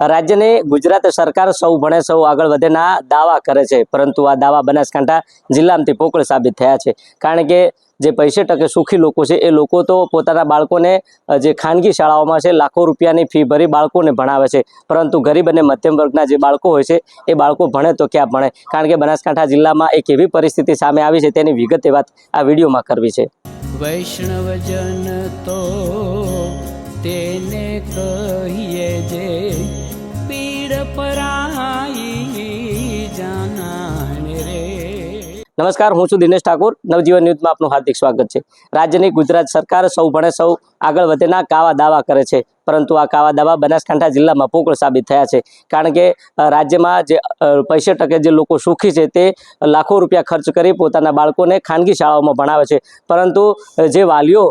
રાજ્યની ગુજરાત સરકાર સૌ ભણે, સૌ આગળ વધેના દાવા કરે છે. પરંતુ આ દાવા બનાસકાંઠા જિલ્લામાંથી પોકળ સાબિત થયા છે. કારણ કે જે પૈસે ટકે સુખી લોકો છે, એ લોકો તો પોતાના બાળકોને જે ખાનગી શાળાઓમાં છે, લાખો રૂપિયાની ફી ભરી બાળકોને ભણાવે છે. પરંતુ ગરીબ અને મધ્યમ વર્ગના જે બાળકો હોય છે, એ બાળકો ભણે તો ક્યાં ભણે? કારણ કે બનાસકાંઠા જિલ્લામાં એક એવી પરિસ્થિતિ સામે આવી છે, તેની વિગતે વાત આ વિડીયોમાં કરવી છે. વૈષ્ણવજન તો તેને કહીએ જે નમસ્કાર હું છું દિનેશ ઠાકોર નવજીવન ન્યૂઝમાં આપનું હાર્દિક સ્વાગત છે। રાજ્યની ગુજરાત સરકાર સૌ ભણે સૌ આગળ વધેના કાવા દાવા કરે છે। પરંતુ આ કાવા દાવા બનાસકાંઠા જિલ્લામાં પોકળ સાબિત થયા છે. કારણ કે રાજ્યમાં જે અ, પૈસે ટકે જે લોકો સુખી છે તે લાખો રૂપિયા ખર્ચ કરી પોતાના બાળકોને ખાનગી શાળાઓમાં ભણાવે છે. પરંતુ જે વાલીઓ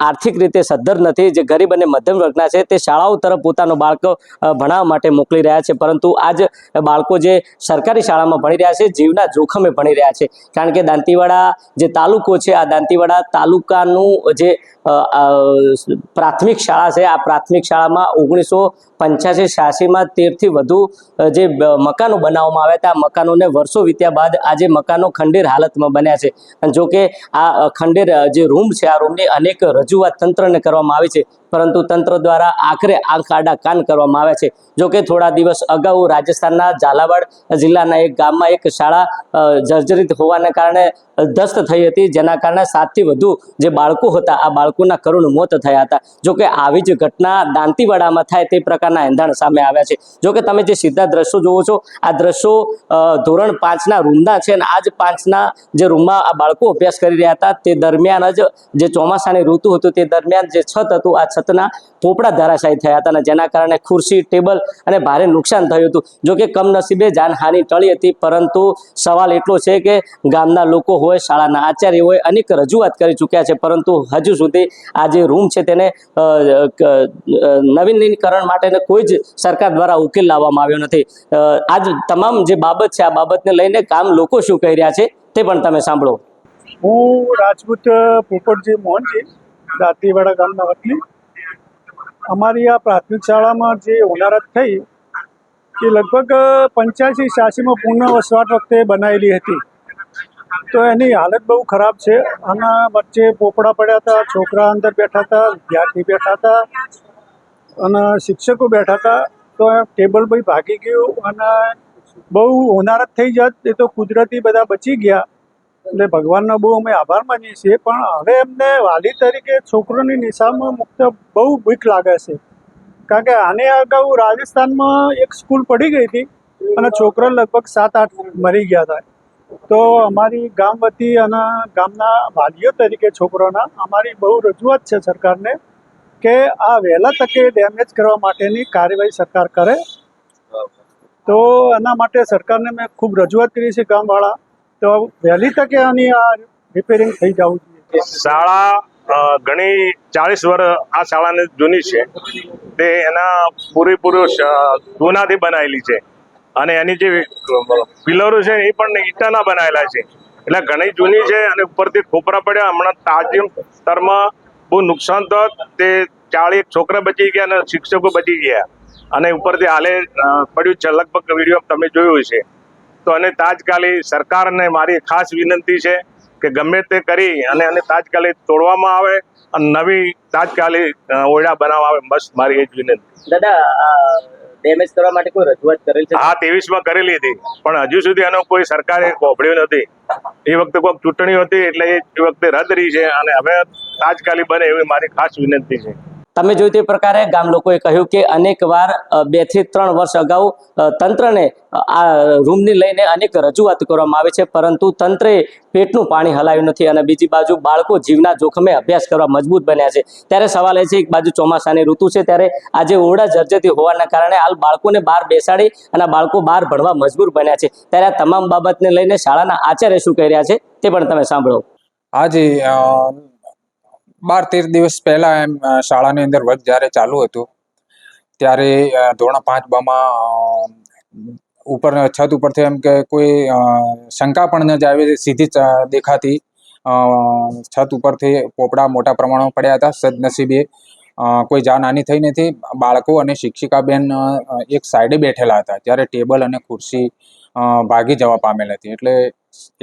આર્થિક રીતે સદ્ધર નથી જે ગરીબ અને મધ્યમ વર્ગના છે તે શાળાઓ તરફ પોતાનો બાળકો ભણાવવા માટે મોકલી રહ્યા છે. પરંતુ આજ બાળકો જે સરકારી શાળામાં ભણી રહ્યા છે જીવના જોખમે ભણી રહ્યા છે. કારણ કે દાંતીવાડા જે તાલુકો છે આ દાંતીવાડા તાલુકાનું જે પ્રાથમિક શાળા છે આ પ્રાથમિક શાળામાં ઓગણીસો પંચ્યાસી છ્યાસીમાં તેરથી વધુ જે મકાનો બનાવવામાં આવ્યા હતા. મકાનોને વર્ષો વીત્યા બાદ આજે મકાનો ખંડેર હાલતમાં બન્યા છે. જો કે આ ખંડેર જે રૂમ છે, આ રૂમની અનેક રજૂઆત તંત્રને કરવામાં આવી છે. પરંતુ તંત્ર દ્વારા આખરે આંખ આડા કાન કરવામાં આવ્યા છે. જોકે થોડા દિવસ અગાઉ રાજસ્થાનના ઝાલાવાડ જિલ્લાના એક ગામમાં એક શાળા જર્જરિત હોવાને કારણે ધસ્ત થઈ હતી. જેના કારણે સાતથી વધુ જે બાળકો હતા, આ બાળકોના કરુણ મોત થયા હતા. જોકે આવી જ ઘટના દાંતીવાડામાં થાય તે પ્રકારના એંધાણ સામે આવ્યા છે. જોકે તમે જે સીધા દ્રશ્યો જોવો છો, આ દ્રશ્યો ધોરણ પાંચના રૂમના છે અને આ જ પાંચના જે રૂમમાં આ બાળકો અભ્યાસ કરી રહ્યા હતા, તે દરમિયાન જ જે ચોમાસાની ઋતુ હતું, તે દરમિયાન જે છત હતું, આ છતના પોપડા ધરાશાયી થયા હતા જેના કારણે ખુરશી, ટેબલ અને ભારે નુકસાન થયું હતું. જોકે કમનસીબે જાનહાનિ ટળી હતી, પરંતુ સવાલ એટલો છે કે ગામના લોકો હોય, શાળાના આચાર્ય હોય, અનેક રજૂઆત કરી ચૂક્યા છે, પરંતુ હજુ સુધી આ જે રૂમ છે તેને નવીનીકરણ માટેને કોઈ જ સરકાર દ્વારા ઉકેલ લાવવામાં આવ્યો નથી. આજ તમામ જે બાબત છે, આ બાબતને લઈને કામ લોકો શું કહી રહ્યા છે તે પણ તમે સાંભળો. હું રાજપૂત પોપટજી મોહનજી, દાંતીવાડા ગામના વતની અમારી આ પ્રાથમિક શાળામાં જે હોનારત થઈ, એ લગભગ પંચ્યાસી, છ્યાસીમાં પૂર્ણ વસવાટ વખતે બનાવેલી હતી. તો એની હાલત બહુ ખરાબ છે. આના વચ્ચે પોપડા પડ્યા હતા, છોકરા અંદર બેઠા હતા, વિદ્યાર્થી બેઠા હતા, અને શિક્ષકો બેઠા હતા. તો ટેબલ ભાઈ ભાગી ગયું અને બહુ હોનારત થઈ જાત, એ તો કુદરતી બધા બચી ગયા. એટલે ભગવાનનો બહુ અમે આભાર માનીએ છીએ. પણ હવે એમને વાલી તરીકે છોકરોની નિશામાં મુક્ત બહુ બીક લાગે છે. કારણ કે આને અગાઉ રાજસ્થાનમાં એક સ્કૂલ પડી ગઈ હતી અને છોકરા લગભગ સાત, આઠ મરી ગયા હતા. તો અમારી ગામ વતી અને ગામના વાલીઓ તરીકે છોકરોના અમારી બહુ રજૂઆત છે સરકારને કે આ વહેલા તકે ડેમેજ કરવા માટેની કાર્યવાહી સરકાર કરે. તો એના માટે સરકારને મેં ખૂબ રજૂઆત કરી છે ગામવાળા. તો વહેલી તકે આની આ રિપેરિંગ થઈ જવું જોઈએ. શાળા ઘણી ચાળીસ વર્ષ આ શાળાને જૂની છે. તે એના પૂરેપૂરું સોનાથી બનાવેલી છે. અને એની જે પિલરો છે એ પણ ઈટાના બનાવેલા છે. એટલે ઘણી જૂની છે અને ઉપરથી ખોપરા પડ્યા. હમણાં તાજીમ સ્તરમાં બહુ નુકસાન થત તે ચાળીસ છોકરા બચી ગયા અને શિક્ષકો બચી ગયા. અને ઉપરથી હાલે પડ્યું છે. લગભગ વીડિયો તમે જોયું છે તો અને તાજકાલી સરકારને મારી ખાસ વિનંતી છે કે ગમે તે કરી અને અને તાત્કાલિક તોડવામાં આવે અને નવી તાત્કાલિક ઓયડા બનાવવા આવે બસ મારી એ જ વિનંતી. દાદા ડેમેજ કરવા માટે કોઈ રજૂઆત કરેલ છે? આ ત્રેવીસમાં કરેલી હતી પણ હજુ સુધી એનો કોઈ સરકારે કોભળ્યું નથી. એ વખતે કોઈક ચૂંટણી હતી એટલે એ વખતે રદ રહી છે અને હવે તાજકાલી બને એવી મારી ખાસ વિનંતી છે. તમે જોયું તે પ્રકારે ગામ લોકોએ કહ્યું કે અનેક વાર બેથી ત્રણ વર્ષ અગાઉ તંત્રને આ રૂમની લઈને અનેક રજૂઆત કરવામાં આવે છે, પરંતુ તંત્રે પેટનું પાણી હલાવ્યું નથી અને બીજી બાજુ બાળકો જીવના જોખમે અભ્યાસ કરવા મજબૂત બન્યા છે. ત્યારે સવાલ એ છે, એક બાજુ ચોમાસાની ઋતુ છે, ત્યારે આજે ઓરડા જર્જરતી હોવાના કારણે હાલ બાળકોને બહાર બેસાડી અને બાળકો બહાર ભણવા મજબૂર બન્યા છે. ત્યારે આ તમામ બાબતને લઈને શાળાના આચાર્ય શું કહી રહ્યા છે, તે પણ તમે સાંભળો. આજે બાર તેર દિવસ પહેલા એમ શાળાની અંદર વર્ગ જ્યારે ચાલુ હતું, ત્યારે ધોરણ પાંચ બામાં ઉપર, છત ઉપરથી એમ કે કોઈ શંકા પણ ન જ આવી સીધી દેખાતી છત ઉપરથી પોપડા મોટા પ્રમાણમાં પડ્યા હતા, સદનસીબે કોઈ જાનહાની થઈ નથી. બાળકો અને શિક્ષિકાબેન બેન એક સાઈડે બેઠેલા હતા જ્યારે ટેબલ અને ખુરશી ભાગી જવા પામેલ હતી. એટલે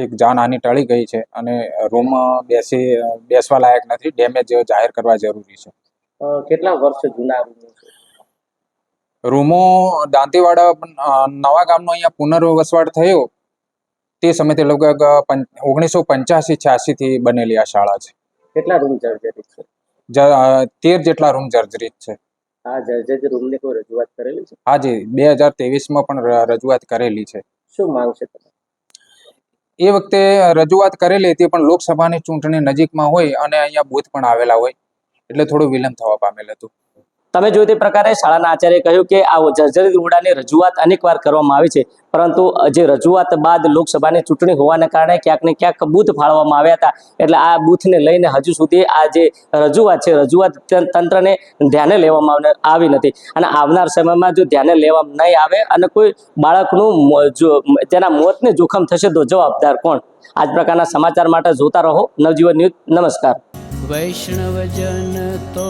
એક જાનહાનિ ટળી ગઈ છે અને રૂમ બેસી બેસવા લાયક નથી. ડેમેજ જાહેર કરવા જરૂરી છે. કેટલા વર્ષ જૂના રૂમો છે? રૂમો દાંતીવાડા નવા ગામનો અહીંયા પુનર્વસવાટ થયો. તે સમયે તે લગભગ ઓગણીસો પંચ્યાસી છ્યાસી થી બનેલી આ શાળા છે. કેટલા રૂમ જર્જરિત છે? તેર જેટલા રૂમ જર્જરિત છે. આ જર્જરિત રૂમની કોઈ રજૂઆત કરેલી છે? હાજી બે હજાર તેવીસમાં પણ રજૂઆત કરેલી છે. શું માંગ છે એ વખતે રજૂઆત કરેલી હતી, પણ લોકસભાની ચૂંટણી નજીકમાં હોય અને અહીંયા બૂથ પણ આવેલા હોય. એટલે થોડું વિલંબ થવા પામેલ હતું. તમે જોયું તે પ્રકારે શાળાના આચાર્ય કહ્યું કે આ જર્જરિત ઓરડાની રજૂઆત અનેકવાર કરવામાં આવી છે. પરંતુ જે રજૂઆત બાદ લોકસભાની ચૂંટણી હોવાને કારણે ક્યાંક ને ક્યાંક બૂથ ફાળવામાં આવ્યા હતા. એટલે આ બૂથને લઈને હજુ સુધી આ જે રજૂઆત છે, રજૂઆત તંત્રને ધ્યાને લેવામાં આવી નથી. અને આવનાર સમયમાં જો ધ્યાને લેવામાં નહીં આવે અને કોઈ બાળકનું જો, તેના મોતને જોખમ થશે તો જવાબદાર કોણ? આ જ પ્રકારના સમાચાર માટે જોતા રહો. નવજીવન ન્યૂઝ, નમસ્કાર. વૈષ્ણવજન તો